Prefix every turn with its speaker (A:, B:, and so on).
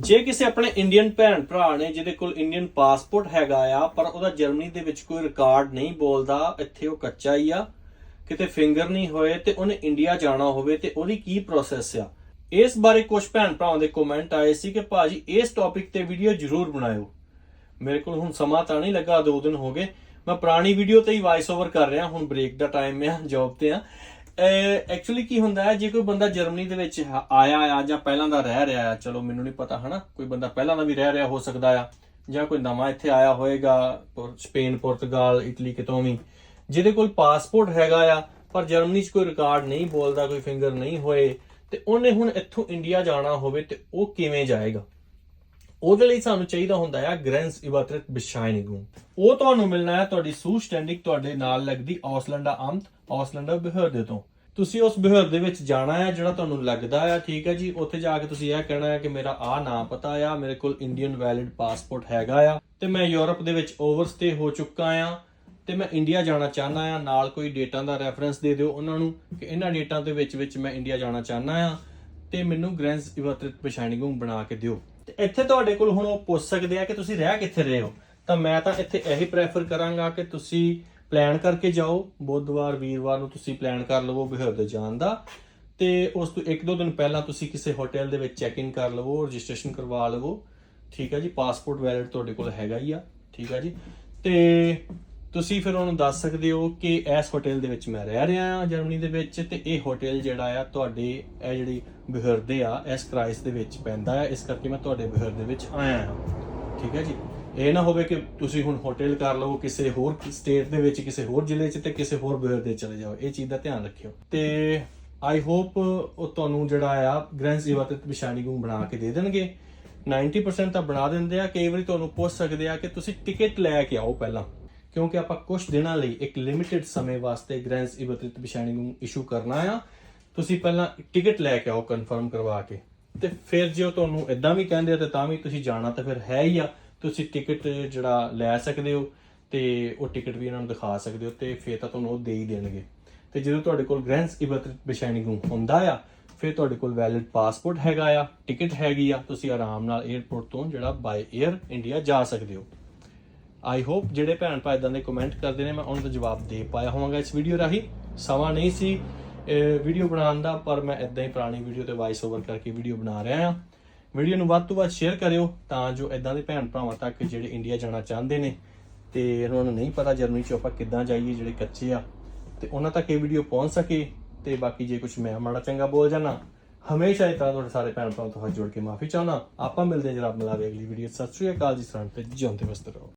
A: ਜੇ ਕਿਸੇ ਆਪਣੇ ਇੰਡੀਅਨ ਭੈਣ ਭਰਾ ਨੇ ਜਿਹਦੇ ਕੋਲ ਇੰਡੀਅਨ ਪਾਸਪੋਰਟ ਹੈਗਾ ਆ, ਪਰ ਉਹਦਾ ਜਰਮਨੀ ਦੇ ਵਿੱਚ ਕੋਈ ਰਿਕਾਰਡ ਨਹੀਂ ਬੋਲਦਾ, ਇੱਥੇ ਉਹ ਕੱਚਾ ਹੀ ਆ, ਕਿਤੇ ਫਿੰਗਰ ਨਹੀਂ ਹੋਏ ਤੇ ਉਹਨੇ ਇੰਡੀਆ ਜਾਣਾ ਹੋਵੇ ਤੇ ਉਹਦੀ ਕੀ ਪ੍ਰੋਸੈਸ ਆ? ਇਸ ਬਾਰੇ ਕੁਝ ਭੈਣ ਭਰਾਵਾਂ ਦੇ ਕਮੈਂਟ ਆਏ ਸੀ ਕਿ ਭਾਜੀ ਇਸ ਟੌਪਿਕ ਤੇ ਵੀਡੀਓ ਜ਼ਰੂਰ ਬਣਾਇਓ। ਮੇਰੇ ਕੋਲ ਹੁਣ ਸਮਾਂ ਤਾਂ ਨਹੀਂ ਲੱਗਾ 2 ਦਿਨ ਹੋ ਗਏ। ਮੈਂ ਪੁਰਾਣੀ ਵੀਡੀਓ ਤੇ ਹੀ ਵਾਇਸ ਓਵਰ ਕਰ ਰਿਹਾ, ਹੁਣ ਬ੍ਰੇਕ ਦਾ ਟਾਈਮ ਆ ਜੌਬ ਤੇ ਆ। ਐਕਚੁਅਲੀ ਕੀ ਹੁੰਦਾ ਹੈ, ਜੇ ਕੋਈ ਬੰਦਾ ਜਰਮਨੀ ਦੇ ਵਿੱਚ ਆਇਆ ਆ ਜਾਂ ਪਹਿਲਾਂ ਦਾ ਰਹਿ ਰਿਹਾ ਆ, ਚਲੋ ਮੈਨੂੰ ਨਹੀਂ ਪਤਾ, ਹਨਾ? ਕੋਈ ਬੰਦਾ ਪਹਿਲਾਂ ਦਾ ਵੀ ਰਹਿ ਰਿਹਾ ਹੋ ਸਕਦਾ ਆ, ਜਾਂ ਕੋਈ ਨਵਾਂ ਇੱਥੇ ਆਇਆ ਹੋਏਗਾ ਸਪੇਨ, ਪੁਰਤਗਾਲ, ਇਟਲੀ, ਕਿਤੋਂ ਵੀ, ਜਿਹਦੇ ਕੋਲ ਪਾਸਪੋਰਟ ਹੈਗਾ ਆ, ਪਰ ਜਰਮਨੀ 'ਚ ਕੋਈ ਰਿਕਾਰਡ ਨਹੀਂ ਬੋਲਦਾ, ਕੋਈ ਫਿੰਗਰ ਨਹੀਂ ਹੋਏ, ਤੇ ਉਹਨੇ ਹੁਣ ਇੱਥੋਂ ਇੰਡੀਆ ਜਾਣਾ ਹੋਵੇ, ਤੇ ਉਹ ਕਿਵੇਂ ਜਾਏਗਾ? ਉਹਦੇ ਲਈ ਸਾਨੂੰ ਚਾਹੀਦਾ ਹੁੰਦਾ ਹੈ ਗ੍ਰੈਂਸ ਇਵਾਟਰਟ ਬਿਸ਼ਾਈਨਿੰਗ ਉਹ ਤੁਹਾਨੂੰ ਮਿਲਣਾ ਹੈ ਤੁਹਾਡੀ ਸੂਸਟੈਂਡਿਕ ਤੁਹਾਡੇ ਨਾਲ ਲੱਗਦੀ ਆਸਲੈਂਡਾ ਆਮਤ ਆਸਲੈਂਡਾ ਬਿਹਰ ਤੋਂ। ਤੁਸੀਂ ਉਸ ਬਿਹਰ ਦੇ ਵਿੱਚ ਜਾਣਾ ਹੈ ਜਿਹੜਾ ਤੁਹਾਨੂੰ ਲੱਗਦਾ ਹੈ ਠੀਕ ਹੈ ਜੀ? ਉੱਥੇ ਜਾ ਕੇ ਤੁਸੀਂ ਇਹ ਕਹਿਣਾ ਹੈ ਕਿ ਮੇਰਾ ਆ ਨਾਂ ਪਤਾ ਆ, ਮੇਰੇ ਕੋਲ ਇੰਡੀਅਨ ਵੈਲਿਡ ਪਾਸਪੋਰਟ ਹੈਗਾ ਆ, ਤੇ ਮੈਂ ਯੂਰਪ ਦੇ ਵਿੱਚ ਓਵਰਸਟੇ ਹੋ ਚੁੱਕਾ ਆ, ਤੇ ਮੈਂ ਇੰਡੀਆ ਜਾਣਾ ਚਾਹਨਾ ਆ। ਨਾਲ ਕੋਈ ਡੇਟਾ ਦਾ ਰੈਫਰੈਂਸ ਦੇ ਦਿਓ ਉਹਨਾਂ ਨੂੰ ਕਿ ਇਹਨਾਂ ਡੇਟਾ ਦੇ ਵਿੱਚ ਵਿੱਚ ਮੈਂ ਇੰਡੀਆ ਜਾਣਾ ਚਾਹਨਾ ਆ। ਤੇ ਮੈਨੂੰ ਗ੍ਰੈਂਸ ਇਵਾਟਰਟ ਬਿਸ਼ਾਈਨਿੰਗ ਬਣਾ ਕੇ ਦਿਓ। ਤੇ ਇੱਥੇ ਤੁਹਾਡੇ ਕੋਲ ਹੁਣ ਉਹ ਪੁੱਛ ਸਕਦੇ ਆ ਕਿ ਤੁਸੀਂ ਰਹਿ ਕਿੱਥੇ ਰਹੇ ਹੋ? ਤਾਂ ਮੈਂ ਤਾਂ ਇੱਥੇ ਇਹੀ ਪ੍ਰੈਫਰ ਕਰਾਂਗਾ ਕਿ ਤੁਸੀਂ ਪਲਾਨ ਕਰਕੇ ਜਾਓ। ਬੁੱਧਵਾਰ, ਵੀਰਵਾਰ ਨੂੰ ਤੁਸੀਂ ਪਲਾਨ ਕਰ ਲਵੋ ਬਿਹਰ ਦੇ ਜਾਣ ਦਾ। ਤੇ ਉਸ ਤੋਂ ਇੱਕ ਦੋ ਦਿਨ ਪਹਿਲਾਂ ਤੁਸੀਂ ਕਿਸੇ ਹੋਟਲ ਦੇ ਵਿੱਚ ਚੈੱਕ ਇਨ ਕਰ ਲਵੋ ਰਜਿਸਟ੍ਰੇਸ਼ਨ ਕਰਵਾ ਲਵੋ। ਠੀਕ ਹੈ ਜੀ ਪਾਸਪੋਰਟ ਵੈਲਿਡ ਤੁਹਾਡੇ ਕੋਲ ਹੈਗਾ ਹੀ ਆ। ਠੀਕ ਹੈ ਜੀ। ਤੇ ਤੁਸੀਂ ਫਿਰ ਉਹਨੂੰ ਦੱਸ ਸਕਦੇ ਹੋ ਕਿ ਇਸ ਹੋਟਲ ਦੇ ਵਿੱਚ ਮੈਂ ਰਹਿ ਰਿਹਾ ਹਾਂ ਜਰਮਨੀ ਦੇ ਵਿੱਚ ਤੇ ਇਹ ਹੋਟਲ ਜਿਹੜਾ ਆ ਤੁਹਾਡੇ, ਇਹ ਜਿਹੜੀ ਬਿਹਰਦੇ ਆ, ਇਸ ਕ੍ਰਾਈਸ ਦੇ ਵਿੱਚ ਪੈਂਦਾ ਆ। ਇਸ ਕਰਕੇ ਮੈਂ ਤੁਹਾਡੇ ਬਿਹਰ ਦੇ ਵਿੱਚ ਆਇਆ ਹਾਂ। ਠੀਕ ਹੈ ਜੀ? ਇਹ ਨਾ ਹੋਵੇ ਕਿ ਤੁਸੀਂ ਹੁਣ ਹੋਟਲ ਕਰ ਲਓ ਕਿਸੇ ਹੋਰ ਸਟੇਟ ਦੇ ਵਿੱਚ, ਕਿਸੇ ਹੋਰ ਜ਼ਿਲ੍ਹੇ 'ਚ ਤੇ ਕਿਸੇ ਹੋਰ ਬਿਹਰ ਦੇ ਚਲੇ ਜਾਓ। ਇਹ ਚੀਜ਼ ਦਾ ਧਿਆਨ ਰੱਖਿਓ। ਤੇ ਆਈ ਹੋਪ ਉਹ ਤੁਹਾਨੂੰ ਜਿਹੜਾ ਆ ਗ੍ਰੈਂਸ ਇਵਾਤਤ ਬਿਸ਼ਾਨੀਗੂ ਬਣਾ ਕੇ ਦੇ ਦੇਣਗੇ। 90% ਤਾਂ ਬਣਾ ਦਿੰਦੇ ਆ। ਕਈ ਵਾਰੀ ਤੁਹਾਨੂੰ ਪੁੱਛ ਸਕਦੇ ਆ ਕਿ ਤੁਸੀਂ ਟਿਕਟ ਲੈ ਕੇ ਆਓ ਪਹਿਲਾਂ। ਕਿਉਂਕਿ ਆਪਾਂ ਕੁਝ ਦਿਨਾਂ ਲਈ ਇੱਕ ਲਿਮਿਟਿਡ ਸਮੇਂ ਵਾਸਤੇ ਗ੍ਰੈਂਸ ਇਵਾਤਤ ਬਿਸ਼ਾਨੀਗੂ ਇਸ਼ੂ ਕਰਨਾ ਆ। ਤੁਸੀਂ ਪਹਿਲਾਂ ਟਿਕਟ ਲੈ ਕੇ ਆਓ ਕਨਫਰਮ ਕਰਵਾ ਕੇ ਤੇ ਫਿਰ ਜੇ ਉਹ ਤੁਹਾਨੂੰ ਇਦਾਂ ਵੀ ਕਹਿੰਦੇ ਆ ਤੇ ਤਾਂ ਵੀ ਤੁਸੀਂ ਜਾਣਾ ਤਾਂ ਫਿਰ ਹੈ ਹੀ ਆ। ਤੁਸੀਂ ਟਿਕਟ ਜਿਹੜਾ ਲੈ ਸਕਦੇ ਹੋ ਤੇ ਉਹ ਟਿਕਟ ਵੀ ਇਹਨਾਂ ਨੂੰ ਦਿਖਾ ਸਕਦੇ ਹੋ ਤੇ ਫਿਰ ਤਾਂ ਤੁਹਾਨੂੰ ਉਹ ਦੇ ਹੀ ਦੇਣਗੇ। ਤੇ ਜਦੋਂ ਤੁਹਾਡੇ ਕੋਲ ਗ੍ਰੈਂਸ ਇਬਤਰ ਬਿਸ਼ਾਈਨਿੰਗ ਹੁੰਦਾ ਆ, ਫਿਰ ਤੁਹਾਡੇ ਕੋਲ ਵੈਲਿਡ ਪਾਸਪੋਰਟ ਹੈਗਾ ਆ ਟਿਕਟ ਹੈਗੀ ਆ, ਤੁਸੀਂ ਆਰਾਮ ਨਾਲ 에ਅਰਪੋਰਟ ਤੋਂ ਜਿਹੜਾ ਬਾਈ 에ਅਰ ਇੰਡੀਆ ਜਾ ਸਕਦੇ ਹੋ। ਆਈ ਹੋਪ ਜਿਹੜੇ ਭੈਣ ਭਾਈ ਇਦਾਂ ਦੇ ਕਮੈਂਟ ਕਰਦੇ ਨੇ, ਮੈਂ ਉਹਨਾਂ ਦਾ ਜਵਾਬ ਦੇ ਪਾਇਆ ਹੋਵਾਂਗਾ ਇਸ ਵੀਡੀਓ ਰਾਹੀਂ। ਸਮਾਂ ਨਹੀਂ ਸੀ ਵੀਡੀਓ ਬਣਾਉਣ ਦਾ, ਪਰ ਮੈਂ ਇਦਾਂ ਹੀ ਪੁਰਾਣੀ ਵੀਡੀਓ ਤੇ ਵਾਇਸ ਓਵਰ ਕਰਕੇ ਵੀਡੀਓ ਬਣਾ ਰਿਹਾ ਹਾਂ। ਵੀਡੀਓ ਨੂੰ ਵੱਧ ਤੋਂ ਵੱਧ ਸ਼ੇਅਰ ਕਰਿਓ, ਤਾਂ ਜੋ ਇਦਾਂ ਦੇ ਭੈਣ ਭਰਾਵਾਂ ਤੱਕ ਜਿਹੜੇ ਇੰਡੀਆ ਜਾਣਾ ਚਾਹੁੰਦੇ ਨੇ, ਤੇ ਉਹਨਾਂ ਨੂੰ ਨਹੀਂ ਪਤਾ ਜਰਮਨੀ ਚ ਆਪਾਂ ਕਿੱਦਾਂ ਜਾਈਏ, ਜਿਹੜੇ ਕੱਚੇ ਆ, ਤੇ ਉਹਨਾਂ ਤੱਕ ਇਹ ਵੀਡੀਓ ਪਹੁੰਚ ਸਕੇ, ਤੇ ਬਾਕੀ ਜੇ ਕੁਝ ਮੈਂ ਮਾੜਾ ਚੰਗਾ ਬੋਲ ਜਾਣਾ ਹਮੇਸ਼ਾ ਹੀ ਤਾਂ ਤੁਹਾਡੇ ਸਾਰੇ ਭੈਣ ਭਰਾਵਾਂ ਤੋਂ ਹੱਥ ਜੋੜ ਕੇ ਮਾਫੀ ਚਾਹਣਾ ਆਪਾਂ ਮਿਲਦੇ ਹਾਂ ਜਨਾਬ ਮਿਲਾਵੇ ਅਗਲੀ ਵੀਡੀਓ ਸਤਿ ਸ਼੍ਰੀ ਅਕਾਲ ਜੀ, ਸਾਰਿਆਂ ਤੇ ਜਿਉਂਦੇ ਵਸਤ ਰਹੋ।